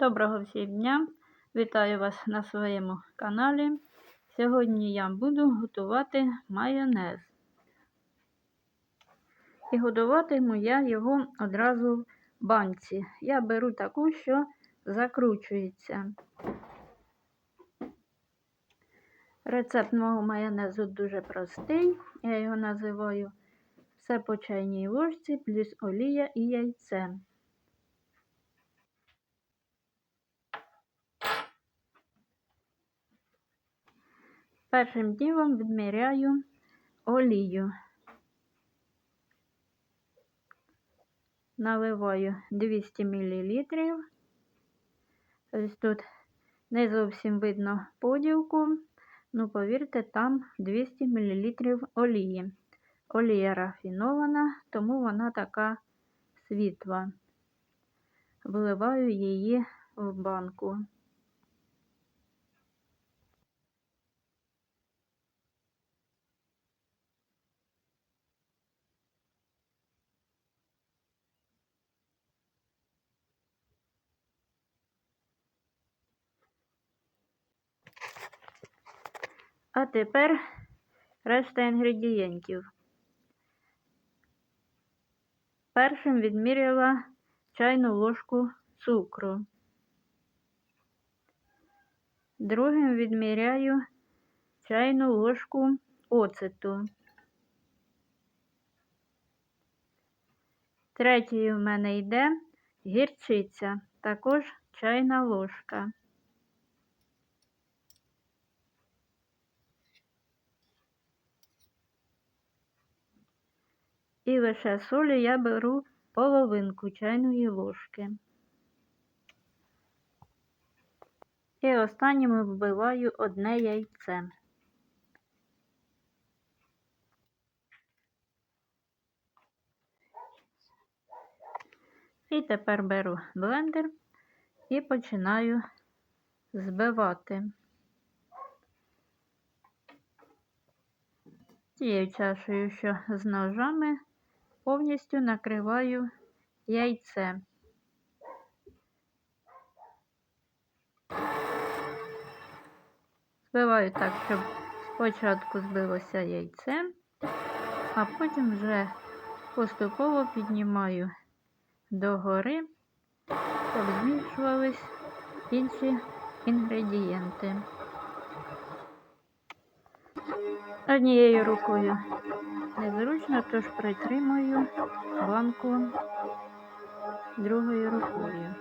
Доброго всім дня! Вітаю вас на своєму каналі. Сьогодні я буду готувати майонез. І готуватиму я його одразу в банці. Я беру таку, що закручується. Рецепт мого майонезу дуже простий. Я його називаю все по чайній ложці, плюс олія і яйце. Першим ділом відміряю олію. Наливаю 200 мл. Ось тут не зовсім видно поділку, ну, повірте, там 200 мл олії. Олія рафінована, тому вона така світла. Вливаю її в банку. А тепер решта інгредієнтів. Першим відміряла чайну ложку цукру. Другим відміряю чайну ложку оцету. Третьою в мене йде гірчиця, також чайна ложка. І лише солі я беру половинку чайної ложки. І останнім вбиваю одне яйце. І тепер беру блендер і починаю збивати. Тією чашею, що з ножами, повністю накриваю яйце. Збиваю так, щоб спочатку збилося яйце, а потім вже поступово піднімаю догори, щоб змішувались інші інгредієнти. Однією рукою незручно, тож притримую банку другою рукою.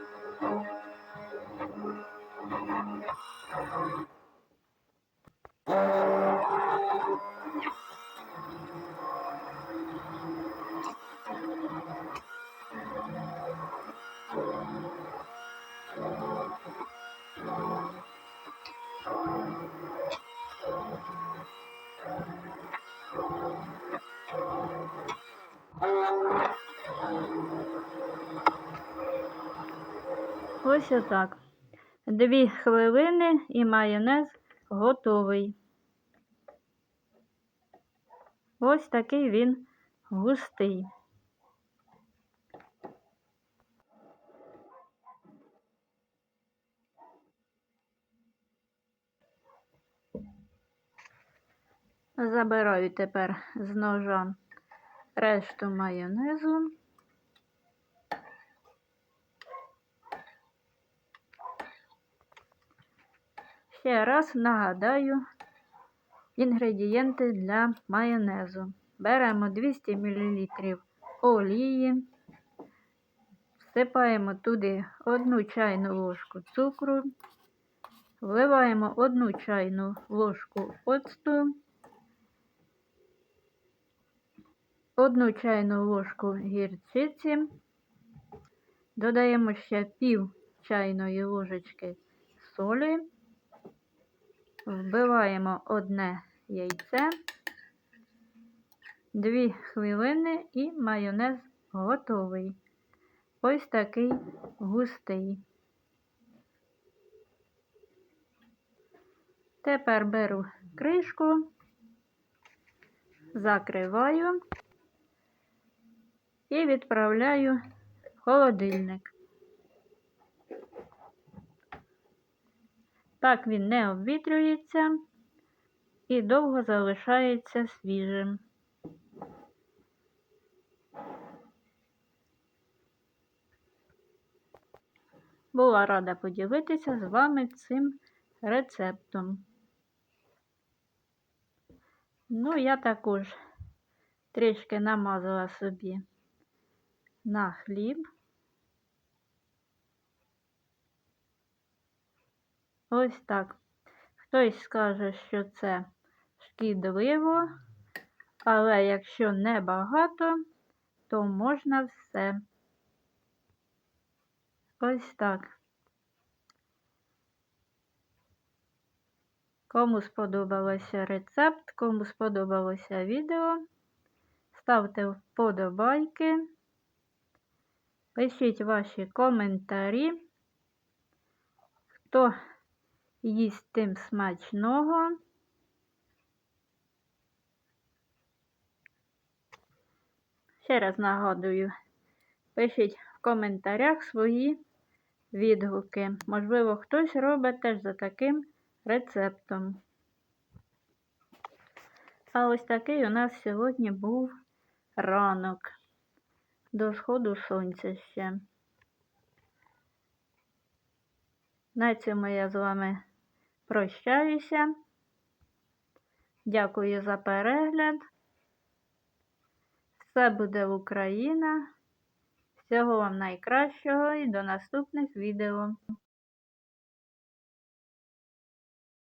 Ось отак. Дві хвилини і майонез готовий. Ось такий він густий. Забираю тепер з ножа решту майонезу. Ще раз нагадаю інгредієнти для майонезу. Беремо 200 мл олії, всипаємо туди 1 чайну ложку цукру, вливаємо 1 чайну ложку оцту, 1 чайну ложку гірчиці, додаємо ще пів чайної ложечки солі. Вбиваємо одне яйце, 2 хвилини і майонез готовий. Ось такий густий. Тепер беру кришку, закриваю і відправляю в холодильник. Так він не обвітрюється і довго залишається свіжим. Була рада поділитися з вами цим рецептом. Ну, я також трішки намазала собі на хліб. Ось так. Хтось скаже, що це шкідливо, але якщо не багато, то можна все. Ось так. Кому сподобався рецепт, кому сподобалося відео, ставте вподобайки, пишіть ваші коментарі. Хто їсть тим смачного. Ще раз нагадую, пишіть в коментарях свої відгуки. Можливо, хтось робить теж за таким рецептом. А ось такий у нас сьогодні був ранок до сходу сонця ще. На цьому я з вами прощаюся. Дякую за перегляд. Все буде Україна. Всього вам найкращого і до наступних відео.